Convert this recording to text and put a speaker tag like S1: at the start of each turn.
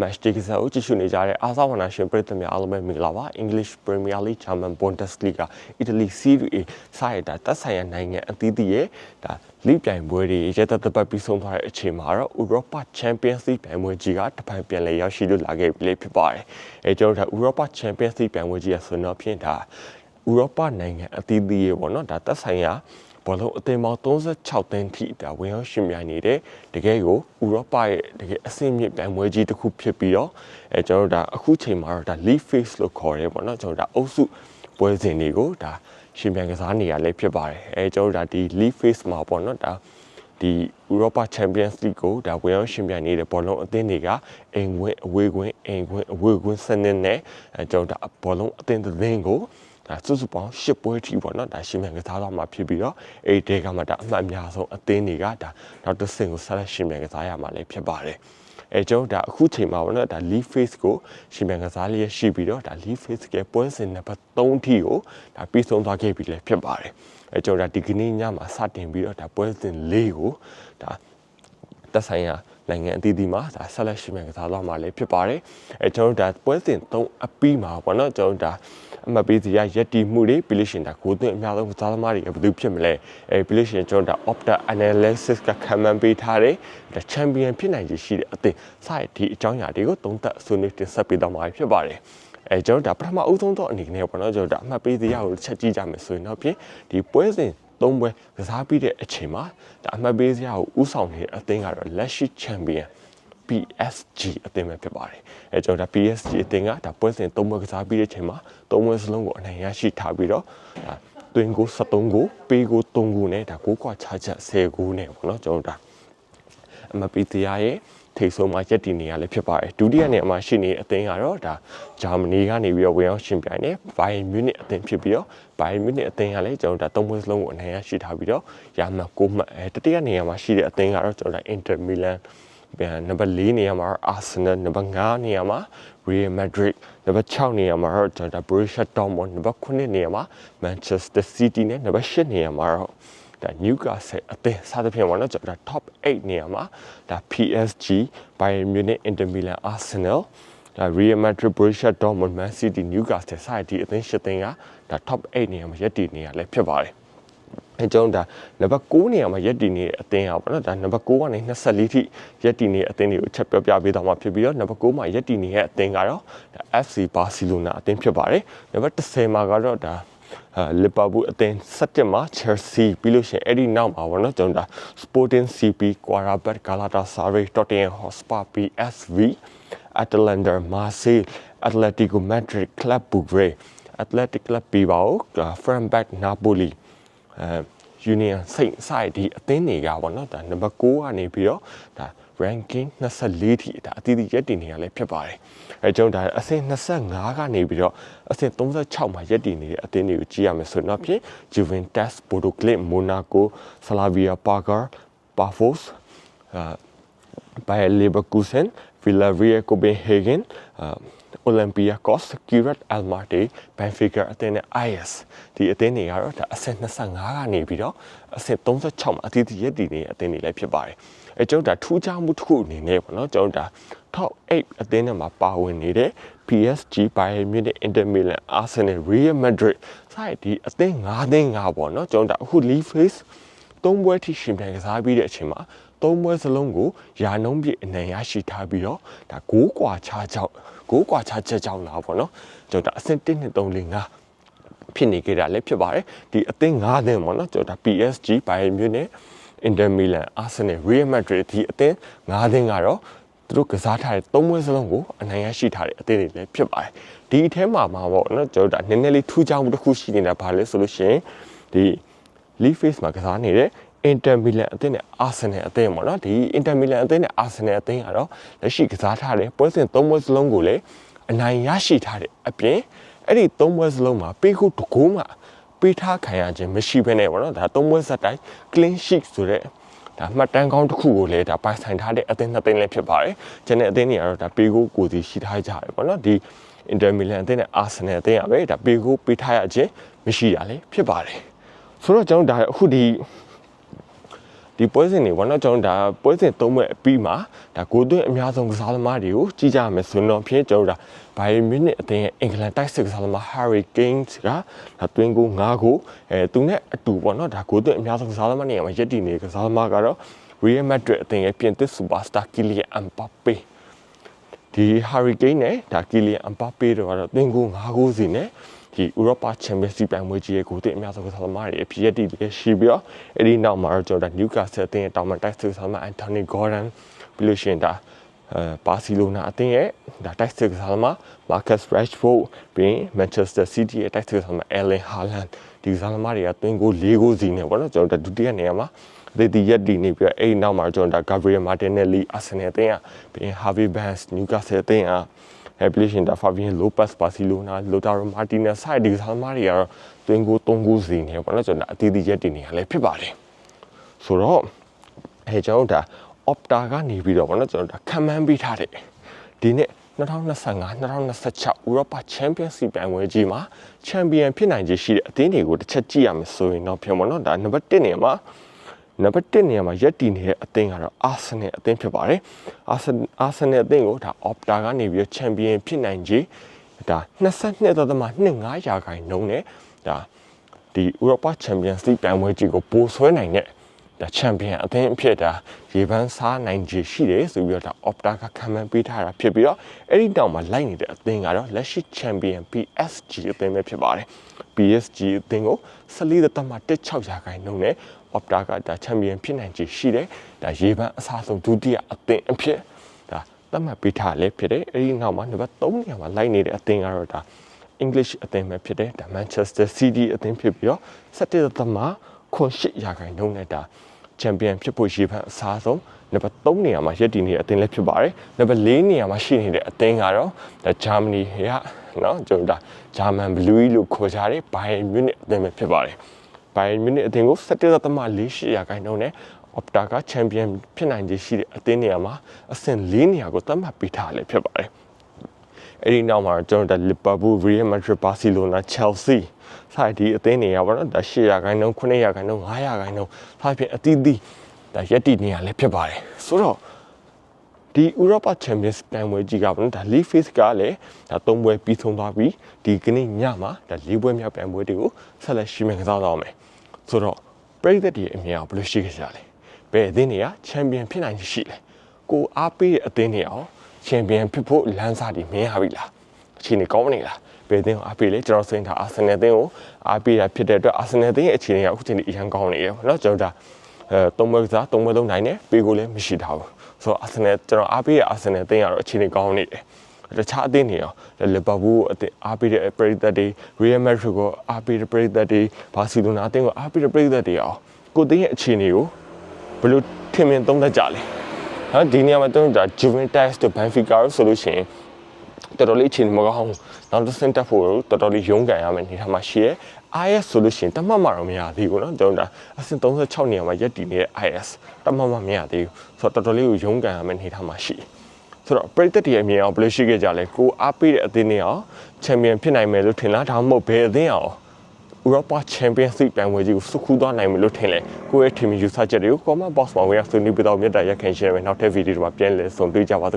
S1: match day ကစားကိုကြည့်ရှုနေကြတဲ့အားစားဝနာရှင်ပရိသတ်များအားလုံးပဲမင်္ဂလာပါ English Premier League German Bundesliga Italy Serie A စရတာတက်ဆိုင်ရာနိုင်ငံအသီးသီးရဲ့ဒါလိပြိုင်ပွဲတွေရဲတပ်တပတ်ပြီးဆုံးသွားတဲ့အချိန်မှာတော့ Europa Champions League ပြိုင်ပွဲကြီးကတပိုင်ပြန်လည်ရောက်ရှိလို့လာခဲ့ပြီလေဖြစ်ပါတယ်အဲကျွန်တော်တို့ဒါ Europa Champions League ပြိုင်ပွဲကြီးရဆိုတော့ဖြင့်ဒါဥရောပနိုင်ငံအသီးသီးရေပေါ့နော်ဒါတက်ဆိုင်ရာ ဘောလုံးအသင်းပေါင်း36သန်းထိဒါဝင်ရောက်ရှင်ပြိုင်နေတဲ့တကယ်ကိုဥရောပရဲ့တကယ်အဆင့်မြင့်ပြိုင်ပွဲကြီးတစ်ခုဖြစ်ပြီးတော့အဲကျွန်တော်တို့ဒါအခုချိန်မှာတော့ဒါ league phase လို့ခေါ်ရဲပေါ့နော်ကျွန်တော်တို့ဒါအုပ်စုပွဲစဉ်တွေကိုဒါရှင်ပြိုင်ကစားနေရလဲဖြစ်ပါတယ်အဲကျွန်တော်တို့ဒါဒီ league phase မှာပေါ့နော်ဒါဒီ Europa Champions League ကိုဒါဝင်ရောက်ရှင်ပြိုင်နေတဲ့ဘောလုံးအသင်းတွေကအိမ်ဝင်အဝေးကွင်းအိမ်ကွင်းအဝေးကွင်းစနစ်နဲ့အဲကျွန်တော်တို့ဒါဘောလုံးအသင်းတစ်သင်းကို ဒါစုစုပေါင်း၈ပွဲထိပေါ့နော်ဒါရှင်မြန်ကစားတော့မှာဖြစ်ပြီးတော့အဲ့ဒီကမှဒါအမှတ်အများဆုံးအသင်းတွေကဒါနောက်တစ်ဆင့်ကိုဆက်လက်ရှင်မြန်ကစားရမှာလည်းဖြစ်ပါတယ်အဲကျွန်တော်ဒါအခုချိန်မှာပေါ့နော်ဒါ lead phase ကိုရှင်မြန်ကစားလျက်ရှိပြီးတော့ဒါ lead phase ကပွဲစဉ်နံပါတ်3ထိကိုဒါပြီးဆုံးသွားခဲ့ပြီလည်းဖြစ်ပါတယ်အဲကျွန်တော်ဒါဒီကနေ့ညမှာစတင်ပြီးတော့ဒါပွဲစဉ်၄ကိုဒါတက်ဆိုင်ရာနိုင်ငံအသီးသီးမှာဒါဆက်လက်ရှိမှကစားသွားမှာလည်းဖြစ်ပါတယ်အဲကျွန်တော်တို့ဒါပွဲစဉ်3အပီးမှာပေါ့နော်ကျွန်တော်တို့ဒါအမှတ်ပေးစရာရက်တီမှုတွေပြီးလို့ရှိရင်ဒါကိုသွင်းအများဆုံးကစားသမားတွေကဘယ်သူဖြစ်မလဲအဲပြီးလို့ရှိရင်ကျွန်တော်တို့ဒါ opta analysis ကခံမှန်းပေးထားတယ်ဒါ champion ဖြစ်နိုင်ခြေရှိတဲ့အသင်းစတဲ့ဒီအကြောင်းအရာတွေကိုသုံးသပ်ဆွေးနွေးတင်ဆက်ပေးသွားမှာဖြစ်ပါတယ်အဲကျွန်တော်တို့ဒါပထမအဦးဆုံးသောအနေနဲ့ပေါ့နော်ကျွန်တော်တို့ဒါအမှတ်ပေးစရာကိုချက်ကြည့်ကြမယ်ဆိုရင်တော့ဖြင့်ဒီပွဲစဉ် သုံးပွဲကစားပြီးတဲ့အချိန်မှာဒါအမှတ်ပေးစရာကိုဥဆောင်နေတဲ့အသင်းကတော့လက်ရှိ champion PSG အသင်းပဲဖြစ်ပါတယ်အဲကျွန်တော်ဒါ PSG အသင်းကဒါပွဲစဉ်၃ပွဲကစားပြီးတဲ့အချိန်မှာ၃ပွဲစလုံးကိုအနိုင်ရရှိထားပြီးတော့ဒါတွင်ကို73ကိုပေးကို3ကိုနဲ့ဒါ6ခွာချချက်10ကိုနဲ့ပေါ့နော်ကျွန်တော်ဒါအမပီတီယာရဲ့ ထိတ်ဆုံးမှာရက်တည်နေရလဲဖြစ်ပါတယ်ဒုတိယနေရာမှာရှိနေတဲ့အသင်းကတော့ဒါဂျာမနီကနေပြီးတော့ဝင်ရောက်ရှင်ပြိုင်နေဘိုင်မြူနစ်အသင်းဖြစ်ပြီးတော့ဘိုင်မြူနစ်အသင်းကလည်းကျွန်တော်ဒါသုံးပွဲစလုံးကိုအနိုင်ရရှိထားပြီးတော့ရာမှတ်6မှတ်အဲတတိယနေရာမှာရှိတဲ့အသင်းကတော့ကျွန်တော်ဒါအင်တာမီလန်နံပါတ်4နေရာမှာ Arsenal နံပါတ်5နေရာမှာ Real Madrid နံပါတ်6နေရာမှာတော့ကျွန်တော် Borussia Dortmund နံပါတ်9နေရာမှာ Manchester City နဲ့နံပါတ်10နေရာမှာတော့ ဒါ Newcastle အသင်းစသဖြင့်ပေါ့နော်ကျွန်တော် top 8နေရာမှာဒါ PSG Bayern Munich Inter Milan Arsenal ဒါ Real Madrid Borussia Dortmund Man City Newcastle စတဲ့ဒီအသင်း၈သင်းကဒါ top 8နေရာမှာရပ်တည်နေရလဲဖြစ်ပါတယ်အဲကျွန်တော်ဒါနံပါတ်6နေရာမှာရက်တည်နေတဲ့အသင်းอ่ะပေါ့နော်ဒါနံပါတ်6ကနေ24ထိရက်တည်နေတဲ့အသင်းတွေကိုချက်ပြောပြပေးသွားမှာဖြစ်ပြီးတော့နံပါတ်6မှာရက်တည်နေတဲ့အသင်းကတော့ဒါ FC Barcelona အသင်းဖြစ်ပါတယ်နံပါတ်10မှာကတော့ဒါအာ လီဗာပူးအသင်း17မှာ Chelsea ပြီးလို့ရှိရင်အဲ့ဒီနောက်မှာပေါ့နော်ကျွန်တော်ဒါ Sporting CP Quarabet Galatasaray Tottenham Hotspur PSV Atalanta Marseille Atletico Madrid Club Brugge Athletic Club Bilbao Frankfurt Napoli အဲ Union စိတ်စိုက်ဒီအသင်းတွေကပေါ့နော်ဒါနံပါတ်6ကနေပြီးတော့ဒါ ranking 24ထိဒါအသီးသီးရက်တည်နေရလဲဖြစ်ပါတယ်အဲကျွန်တော်ဒါအဆင့်25ကနေပြီးတော့အဆင့်36မှာရက်တည်နေတဲ့အသင်းတွေကိုကြည့်ရမယ်ဆိုတော့ဖြင့် Juventus, Bodo Glimt, Monaco, Slavia Praga, Pafos အာ Bayer Leverkusen, Villarreal Copenhagen အာ Olympiacos, Kirat Almaty, Benfica အသင်းနဲ့ IS ဒီအသင်းတွေကတော့ဒါအဆင့်25ကနေပြီးတော့အဆင့်36မှာအသီးသီးရည်တည်နေတဲ့အသင်းတွေလည်းဖြစ်ပါတယ်။အဲကျွန်တော်ဒါထူးခြားမှုတစ်ခုအနေနဲ့ပေါ့နော်ကျွန်တော်ဒါ top 8အသင်းတွေမှာပါဝင်နေတဲ့ PSG, Bayern Munich, Inter Milan, Arsenal, Real Madrid စတဲ့ဒီအသင်း5သင်း5ပေါ့နော်ကျွန်တော်ဒါအခု league phase သုံးပွဲထိရှင်ပြန်ကစားပြီးတဲ့အချိန်မှာ ၃ပွဲစလုံးကိုယာနှုံးပြည့်အနိုင်ရရှိထားပြီးတော့ဒါ6ကွာခြားကြောင့်6ကွာခြားချက်ကြောင့်လားပေါ့နော်ကျွန်တော်ဒါအဆင့်1 2 3 4 5ဖြစ်နေခဲ့တာလည်းဖြစ်ပါတယ်ဒီအသင်း၅သင်းပေါ့နော်ကျွန်တော်ဒါ PSG Bayern Munich Inter Milan Arsenal Real Madrid ဒီအသင်း၅သင်းကတော့သူတို့ကစားထားတဲ့သုံးပွဲစလုံးကိုအနိုင်ရရှိထားတဲ့အသင်းတွေလည်းဖြစ်ပါတယ်ဒီအထဲမှာမှာပေါ့နော်ကျွန်တော်ဒါနည်းနည်းလေးထူးခြားမှုတစ်ခုရှိနေတာဘာလဲဆိုလို့ရှိရင်ဒီ Leaf Face မှာကစားနေတဲ့ Inter Milan အသင်းနဲ့ Arsenal အသင်းပေါ့နော်ဒီ Inter Milan အသင်းနဲ့ Arsenal အသင်းကတော့လက်ရှိကစားထားတဲ့ပွဲစဉ်၃ပွဲစလုံးကိုလည်းအနိုင်ရရှိထားတဲ့အပြင်အဲ့ဒီ၃ပွဲစလုံးမှာပေးခုတကိုးမှပေးထားခံရခြင်းမရှိဘဲနဲ့ပေါ့နော်ဒါ၃ပွဲစက်တိုင်း clean sheet ဆိုတဲ့ဒါမှတ်တမ်းကောင်းတစ်ခုကိုလည်းဒါပိုင်ဆိုင်ထားတဲ့အသင်းနှစ်သင်းလည်းဖြစ်ပါတယ်။ကျန်တဲ့အသင်းတွေကတော့ဒါပေးကိုကိုစီရှိထားကြတယ်ပေါ့နော်ဒီ Inter Milan အသင်းနဲ့ Arsenal အသင်းကပဲဒါပေးကိုပေးထားရခြင်းမရှိတာလည်းဖြစ်ပါတယ်။ဆိုတော့ကျွန်တော်ဒါအခုဒီ ဒီဒီပွဲစဉ်တွေဘောနော်ကျွန်တော်ဒါပွဲစဉ်သုံးပွဲအပြီးမှာဒါဂိုးသွင်းအများဆုံးကစားသမားတွေကိုကြည့်ကြရမယ်ဆိုတော့ဖြင့်ကျွန်တော်ဒါဘိုင်မြူနစ်အသင်းရဲ့အင်္ဂလန်တိုက်စစ်ကစားသမား Harry Kane ကဒါတွင်းကို9ကိုအဲသူနဲ့အတူပေါ့နော်ဒါဂိုးသွင်းအများဆုံးကစားသမားနေရာမှာရက်တည်နေတဲ့ကစားသမားကတော့ Real Madrid အသင်းရဲ့ပြင်သစ်စူပါစတာ Kylian Mbappe ဒီ Harry Kane နဲ့ဒါ Kylian Mbappe တို့ကတော့သင်ကူ9ဂိုးစီနဲ့ ဒီဥရောပချန်ပီယံစ်လိပြိုင်ပွဲကြီးရဲ့ဂိုးတင်အများဆုံးကစားသမားတွေအဖြစ်ရည်တည်ပြီးရှိပြီးတော့အဲ့ဒီနောက်မှာတော့ကျွန်တော်ဒါ Newcastle အသင်းရဲ့တောင်ပန်တိုက်စစ်ကစားသမား Anthony Gordon ပြီးလို့ရှိရင်ဒါအဲဘာစီလိုနာအသင်းရဲ့ဒါတိုက်စစ်ကစားသမား Marcus Rashford ပြီးရင် Manchester City ရဲ့တိုက်စစ်ကစားသမား Erling Haaland ဒီကစားသမားတွေကသွင်းဂိုး၄ဂိုးစီနဲ့ပေါ့နော်ကျွန်တော်တို့ဒုတိယနေရာမှာဒေတီရက်ဒီနေပြီးတော့အဲ့ဒီနောက်မှာကျွန်တော်ဒါ Gabriel Martinelli Arsenal အသင်းကပြီးရင် Harvey Barnes Newcastle အသင်းက Application ဒါ Fabian Lopez Barcelona Lautaro Martinez စတဲ့ဒီကစားသမားတွေကတော့သွင်းဂိုး၃ဂိုးစီနေပေါ့နော်ကျွန်တော်အတီးတီးရက်ဒီနေရလဲဖြစ်ပါတယ်ဆိုတော့အဲကျွန်တော်တို့ဒါ Opta ကနေပြီးတော့ပေါ့နော်ကျွန်တော်ဒါခံမှန်းပေးထားတယ်ဒီနေ့2025 2026ဥရောပချန်ပီယံစ်လိပြိုင်ပွဲကြီးမှာချန်ပီယံဖြစ်နိုင်ခြေရှိတဲ့အသင်းတွေကိုတစ်ချက်ကြည့်ရမယ်ဆိုရင်တော့ဖြစ်ပါတော့ဒါနံပါတ်1နေရာမှာ နံပါတ်1နေရာမှာရက်တည်နေတဲ့အသင်းကတော့အာဆင်နယ်အသင်းဖြစ်ပါတယ်အာဆင်အာဆင်နယ်အသင်းကိုဒါ Opta ကနေပြီးတော့ချန်ပီယံဖြစ်နိုင်ခြေဒါ22.25ရာခိုင်နှုန်းနဲ့ဒါဒီဥရောပချန်ပီယံစ်လိပြိုင်ပွဲကြီးကိုပိုဆွဲနိုင်တဲ့ဒါချန်ပီယံအသင်းအဖြစ်ဒါရေပန်းစားနိုင်ခြေရှိတယ်ဆိုပြီးတော့ဒါ Opta ကခံမှန်းပေးထားတာဖြစ်ပြီးတော့အဲ့ဒီတောင်မှာလိုက်နေတဲ့အသင်းကတော့လက်ရှိချန်ပီယံ PSG အသင်းပဲဖြစ်ပါတယ် PSG အသင်းကို14.16ရာခိုင်နှုန်းနဲ့ Opta ကဒါချန်ပီယံဖြစ်နိုင်ခြေရှိတယ်ဒါရေပန်းအစားဆုံးဒုတိယအသင်းအဖြစ်ဒါသတ်မှတ်ပေးထားလည်းဖြစ်တယ်အဲ့ဒီနောက်မှာနံပါတ်3နေရာမှာလိုက်နေတဲ့အသင်းကတော့ဒါ English အသင်းပဲဖြစ်တယ်ဒါ Manchester City အသင်းဖြစ်ပြီးတော့17.8ရာခိုင်နှုန်းနဲ့ဒါချန်ပီယံဖြစ်ဖို့ရေပန်းအစားဆုံးနံပါတ်3နေရာမှာရပ်တည်နေတဲ့အသင်းလည်းဖြစ်ပါတယ်နံပါတ်4နေရာမှာရှိနေတဲ့အသင်းကတော့ဒါဂျာမနီကနော်ကျွန်တော်ဒါဂျာမန်ဘလူးလို့ခေါ်ကြတဲ့ဘိုင်မြူနစ်အသင်းပဲဖြစ်ပါတယ် ဘိုင်မြူနစ်အသင်းကို17.48ရာခိုင်နှုန်းနဲ့ Opta ကချန်ပီယံဖြစ်နိုင်ခြေရှိတဲ့အသင်းနေရာမှာအဆင့်၄နေရာကိုသတ်မှတ်ပေးထားလည်းဖြစ်ပါတယ်အဲ့ဒီနောက်မှာကျွန်တော်တို့လီဗာပူးရီယယ်မက်ဒရစ်ဘာစီလိုနာချယ်ဆီစတဲ့ဒီအသင်းတွေကပေါ့နော်ဒါ8ရာခိုင်နှုန်း9ရာခိုင်နှုန်း9ရာခိုင်နှုန်းစသဖြင့်အသီးသီးဒါရက်တီနေရလည်းဖြစ်ပါတယ်ဆိုတော့ ဒီဥရောပချန်ပီယံစ်ပြိုင်ပွဲကြီးကပေါ့နော်ဒါလီဖေ့စ်ကလည်းဒါ၃ပွဲပြီးဆုံးသွားပြီဒီကနေ့ညမှာဒါ၄ပွဲမြောက်ပြိုင်ပွဲတွေကိုဆက်လက်ရှိမှကစားတော့မယ်ဆိုတော့ပရိသတ်တွေအမြင်အောင်ဘယ်လိုရှိခဲ့ကြလဲဘယ်အသင်းတွေကချန်ပီယံဖြစ်နိုင်ရှိလဲကိုအားပေးတဲ့အသင်းတွေအောင်ချန်ပီယံဖြစ်ဖို့လမ်းစာတွေမြင်ရပြီလားအခြေအနေကောင်းမနေလားဘယ်အသင်းကိုအားပေးလဲကျွန်တော်စိတ်ထားအာဆင်နယ်အသင်းကိုအားပေးတာဖြစ်တဲ့အတွက်အာဆင်နယ်အသင်းရဲ့အခြေအနေကအခုချိန်ထိအရန်ကောင်းနေတယ်ပေါ့နော်ကျွန်တော်ဒါအဲသုံးပွဲကစားသုံးပွဲသုံးနိုင်တယ်ပေးကိုလည်းမရှိတာဘူး ဆိုတော့အာဆင်နယ်ကျွန်တော်အားပေးတဲ့အာဆင်နယ်အသင်းကတော့အခြေအနေကောင်းနေတယ်တခြားအသင်းတွေရောလီဗာပူးအသင်းအားပေးတဲ့ပရိသတ်တွေရီယယ်မက်ဒရစ်ကိုအားပေးတဲ့ပရိသတ်တွေဘာစီလိုနာအသင်းကိုအားပေးတဲ့ပရိသတ်တွေရောကိုသိရဲ့အခြေအနေကိုဘယ်လိုထင်မြင်သုံးသပ်ကြလဲဟာဒီနေရာမှာတုံးတာ Juventus တို့ Benfica တို့ဆိုလို့ရှိရင် တော်တော်လေးအခြေအနေမကောင်းဘူးနောက်တစ်ဆင့်တက်ဖို့တော်တော်လေးရုန်းကန်ရမယ်နေထားမှာရှိရဲ IS ဆိုလို့ရှိရင်တမတ်မှတော့မရသေးဘူးเนาะကျွန်တော်ဒါအဆင့်36နေရာမှာရက်တည်နေတဲ့ IS တမတ်မှမရသေးဘူးဆိုတော့တော်တော်လေးကိုရုန်းကန်ရမယ်နေထားမှာရှိဆိုတော့ပရိသတ်တွေအမြင်အောင်ဘယ်လိုရှိခဲ့ကြလဲကိုအားပေးတဲ့အသင်းတွေအောင်ချန်ပီယံဖြစ်နိုင်မယ်လို့ထင်လားဒါမှမဟုတ်ဘယ်အသင်းအောင်ဥရောပချန်ပီယံစ်လိပြိုင်ပွဲကြီးကိုစုခူးသွားနိုင်မယ်လို့ထင်လဲကိုယ့်ရဲ့ team ယူဆချက်တွေကို comment box မှာဝင်ရောက်ဆွေးနွေးပြတော့မြတ်တာရက်ခင်ရှင်းရမယ်နောက်ထပ်ဗီဒီယိုမှာပြန်လည်ဆုံတွေ့ကြပါစို့